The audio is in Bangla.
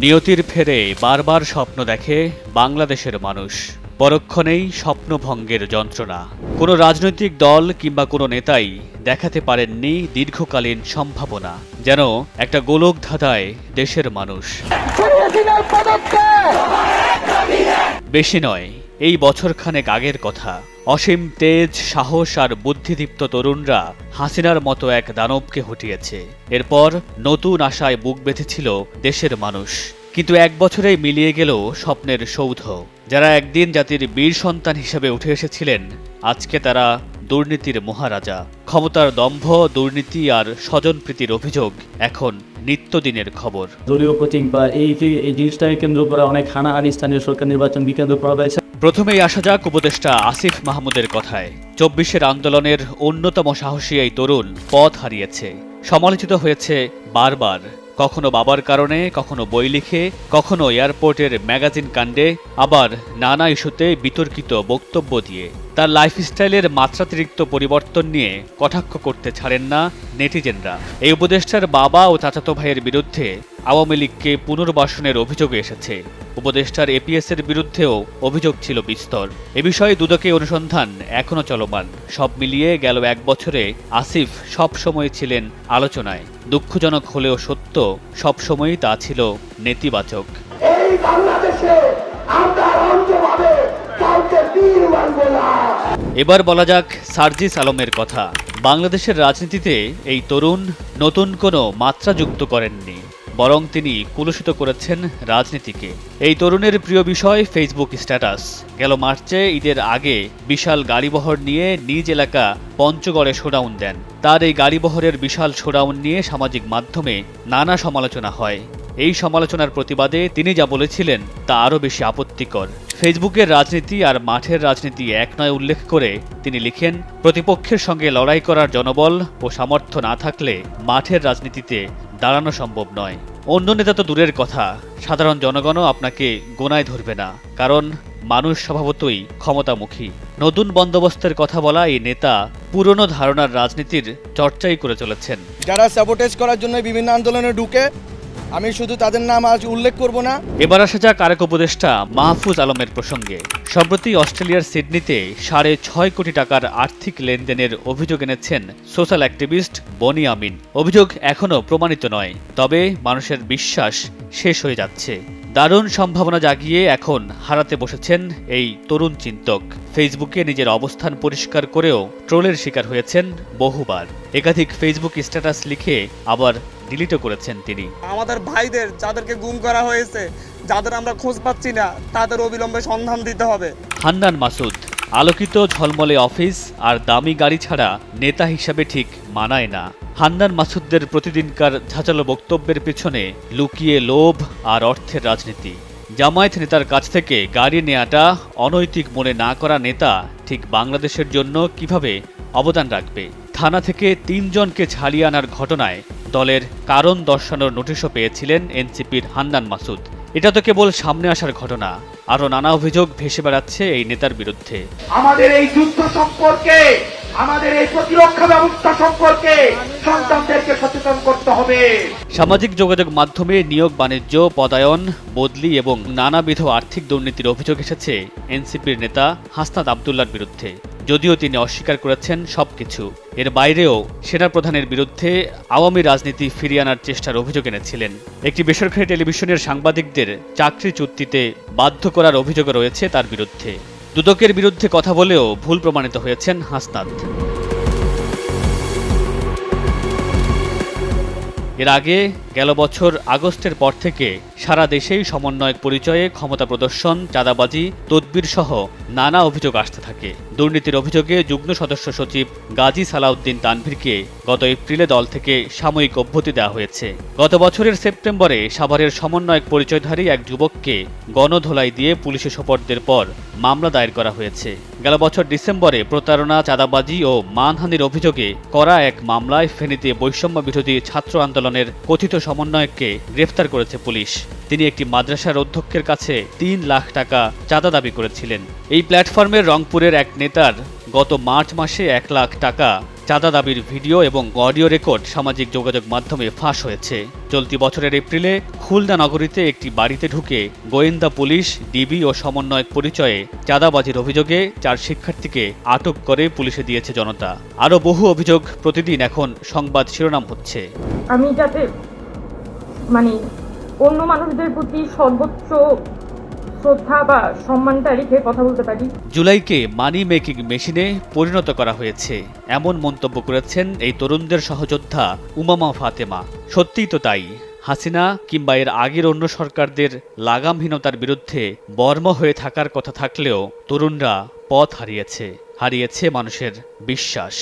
নিয়তির ফেরে বারবার স্বপ্ন দেখে বাংলাদেশের মানুষ। পরক্ষণেই স্বপ্নভঙ্গের যন্ত্রণা। কোনো রাজনৈতিক দল কিংবা কোনো নেতাই দেখাতে পারেননি দীর্ঘকালীন সম্ভাবনা, যেন একটা গোলক ধাঁধায় দেশের মানুষ। বেশি নয়, এই বছরখানেক আগের কথা। অসীম তেজ, সাহস আর বুদ্ধিদীপ্ত তরুণরা হাসিনার মতো এক দানবকে হটিয়েছে। এরপর নতুন আশায় বুক বেঁধেছিল দেশের মানুষ। কিন্তু এক বছরেই মিলিয়ে গেল স্বপ্নের সৌধ। যারা একদিন জাতির বীর সন্তান হিসেবে উঠে এসেছিলেন আজকে তারা দুর্নীতির মহারাজা। ক্ষমতার দম্ভ দুর্নীতি আর স্বজনপ্রীতির অভিযোগ এখন নিত্যদিনের খবর। দলীয় কোচিং বা এই এই জিনিসটাকে কেন্দ্র করে অনেক হানাহানি স্থানীয় সরকার নির্বাচন বিকেন্দ্র করা হয়েছে। প্রথমেই আসা যাক উপদেষ্টা আসিফ মাহমুদের কথায়। চব্বিশের আন্দোলনের অন্যতম সাহসী এই তরুণ পথ হারিয়েছে। সমালোচিত হয়েছে বারবার। কখনো বাবার কারণে, কখনো বই লিখে, কখনো এয়ারপোর্টের ম্যাগাজিন কাণ্ডে, আবার নানা ইস্যুতে বিতর্কিত বক্তব্য দিয়ে। তার লাইফস্টাইলের মাত্রাতিরিক্ত পরিবর্তন নিয়ে কটাক্ষ করতে ছাড়েন না নেটিজেনরা। এই উপদেষ্টার বাবা ও চাচাতো ভাইয়ের বিরুদ্ধে আওয়ামী লীগকে পুনর্বাসনের অভিযোগ এসেছে। উপদেষ্টার এপিএস এর বিরুদ্ধেও অভিযোগ ছিল বিস্তর। এ বিষয়ে দুদকে অনুসন্ধান এখনও চলমান। সব মিলিয়ে গেল এক বছরে আসিফ সব সময় ছিলেন আলোচনায়। দুঃখজনক হলেও সত্য সবসময়ই তা ছিল নেতিবাচক। এই বাংলাদেশে আমরা এবার বলা যাক সার্জিস আলমের কথা। বাংলাদেশের রাজনীতিতে এই তরুণ নতুন কোনো মাত্রা যুক্ত করেননি। বরং তিনি কুলুষিত করেছেন রাজনীতিকে। এই তরুণের প্রিয় বিষয় ফেসবুক স্ট্যাটাস গেল মার্চে ঈদের আগে বিশাল গাড়িবহর নিয়ে নিজ এলাকা পঞ্চগড়ে শোডাউন দেন। তার এই গাড়িবহরের বিশাল শোডাউন নিয়ে সামাজিক মাধ্যমে নানা সমালোচনা হয়। এই সমালোচনার প্রতিবাদে তিনি যা বলেছিলেন তা আরও বেশি আপত্তিকর। ফেসবুকের রাজনীতি আর মাঠের রাজনীতি এক নয় উল্লেখ করে তিনি লিখেন, প্রতিপক্ষের সঙ্গে লড়াই করার জনবল ও সামর্থ্য না থাকলে মাঠের রাজনীতিতে দাঁড়ানো সম্ভব নয়। অন্য নেতা তো দূরের কথা। সাধারণ জনগণও আপনাকে গোনায় ধরবে না, কারণ মানুষ স্বভাবতই ক্ষমতামুখী। নতুন বন্দোবস্তের কথা বলা এই নেতা পুরনো ধারণার রাজনীতির চর্চাই করে চলেছেন। যারা স্যাবোটেজ করার জন্য বিভিন্ন আন্দোলনে ঢুকে আমি শুধু তাদের নাম আজ উল্লেখ করব না। এবার আসা যাক আরেক উপদেষ্টা মাহফুজ আলমের প্রসঙ্গে। সম্প্রতি অস্ট্রেলিয়ার সিডনিতে সাড়ে ছয় কোটি টাকার আর্থিক লেনদেনের অভিযোগ এনেছেন সোশ্যাল অ্যাক্টিভিস্ট বনি আমিন। অভিযোগ এখনও প্রমাণিত নয়, তবে মানুষের বিশ্বাস শেষ হয়ে যাচ্ছে। দারুণ সম্ভাবনা জাগিয়ে এখন হারাতে বসেছেন এই তরুণ চিন্তক। ফেসবুকে নিজের অবস্থান পরিষ্কার করেও ট্রোলের শিকার হয়েছেন বহুবার। একাধিক ফেসবুক স্ট্যাটাস লিখে আবার ডিলিটও করেছেন তিনি। আমাদের ভাইদের যাদেরকে গুম করা হয়েছে যাদের আমরা খোঁজ পাচ্ছি না তাদের অবিলম্বে সন্ধান দিতে হবে। হান্নান মাসুদ আলোকিত ঝলমলে অফিস আর দামি গাড়ি ছাড়া নেতা হিসাবে ঠিক মানায় না। হান্নান মাসুদদের প্রতিদিনকার ঝাঁচালো বক্তব্যের পেছনে লুকিয়ে লোভ আর অর্থের রাজনীতি। জামায়াত নেতার কাছ থেকে গাড়ি নেয়াটা অনৈতিক মনে না করা নেতা ঠিক বাংলাদেশের জন্য কীভাবে অবদান রাখবে? থানা থেকে তিনজনকে ছাড়িয়ে আনার ঘটনায় দলের কারণ দর্শানোর নোটিশও পেয়েছিলেন এনসিপির হান্নান মাসুদ। এটা তো কেবল সামনে আসার ঘটনা। আরও নানা অভিযোগ ভেসে বেড়াচ্ছে এই নেতার বিরুদ্ধে। আমাদের এই যুদ্ধ সম্পর্কে আমাদের এই প্রতিরক্ষা ব্যবস্থা সম্পর্কে সন্তানদেরকে সচেতন করতে হবে। সামাজিক যোগাযোগ মাধ্যমে নিয়োগ বাণিজ্য পদায়ন বদলি এবং নানাবিধ আর্থিক দুর্নীতির অভিযোগ এসেছে এনসিপির নেতা হাসনাত আবদুল্লার বিরুদ্ধে। যদিও তিনি অস্বীকার করেছেন সবকিছু। এর বাইরেও সেনাপ্রধানের বিরুদ্ধে আওয়ামী রাজনীতি ফিরিয়ে আনার চেষ্টার অভিযোগ এনেছিলেন। একটি বেসরকারি টেলিভিশনের সাংবাদিকদের চাকরি চুক্তিতে বাধ্য করার অভিযোগও রয়েছে তার বিরুদ্ধে। দুদকের বিরুদ্ধে কথা বলেও ভুল প্রমাণিত হয়েছেন হাসনাত। এর আগে গেল বছর আগস্টের পর থেকে সারা দেশেই সমন্বয়ক পরিচয়ে ক্ষমতা প্রদর্শন, চাঁদাবাজি, তদবির সহ নানা অভিযোগ আসতে থাকে। দুর্নীতির অভিযোগে যুগ্ম সদস্য সচিব গাজী সালাউদ্দিন তানভীরকে গত এপ্রিলে দল থেকে সাময়িক অব্যাহতি দেওয়া হয়েছে। গত বছরের সেপ্টেম্বরে সাভারের সমন্বয়ক পরিচয়ধারী এক যুবককে গণধোলাই দিয়ে পুলিশে সোপর্দের পর মামলা দায়ের করা হয়েছে। গেল বছর ডিসেম্বরে প্রতারণা, চাঁদাবাজি ও মানহানির অভিযোগে করা এক মামলায় ফেনীতে বৈষম্য বিরোধী ছাত্র আন্দোলনের কথিত সমন্বয়ককে গ্রেফতার করেছে পুলিশ। তিনি একটি মাদ্রাসার অধ্যক্ষের কাছে তিন লাখ টাকা চাঁদা দাবি করেছিলেন। এই প্ল্যাটফর্মের রংপুরের এক নেতার গত মার্চ মাসে এক লাখ টাকা চাঁদা দাবির ভিডিও এবং অডিও রেকর্ড সামাজিক যোগাযোগ মাধ্যমে ফাঁস হয়েছে। চলতি বছরের এপ্রিলে খুলনা নগরীতে একটি বাড়িতে ঢুকে গোয়েন্দা পুলিশ, ডিবি ও সমন্বয়ক পরিচয়ে চাঁদাবাজির অভিযোগে চার শিক্ষার্থীকে আটক করে পুলিশে দিয়েছে জনতা। আরও বহু অভিযোগ প্রতিদিন এখন সংবাদ শিরোনাম হচ্ছে। আমি যাতে মানে অন্য মানুষদের প্রতি সর্বোচ্চ শ্রদ্ধা বা সম্মানটা রেখে কথা বলতে পারি? জুলাইকে মানি মেকিং মেশিনে পরিণত করা হয়েছে। এমন মন্তব্য করেছেন এই তরুণদের সহযোদ্ধা উমামা ফাতেমা। সত্যিই তো তাই। হাসিনা কিংবা এর আগের অন্য সরকারদের লাগামহীনতার বিরুদ্ধে বর্ম হয়ে থাকার কথা থাকলেও তরুণরা পথ হারিয়েছে। হারিয়েছে মানুষের বিশ্বাস।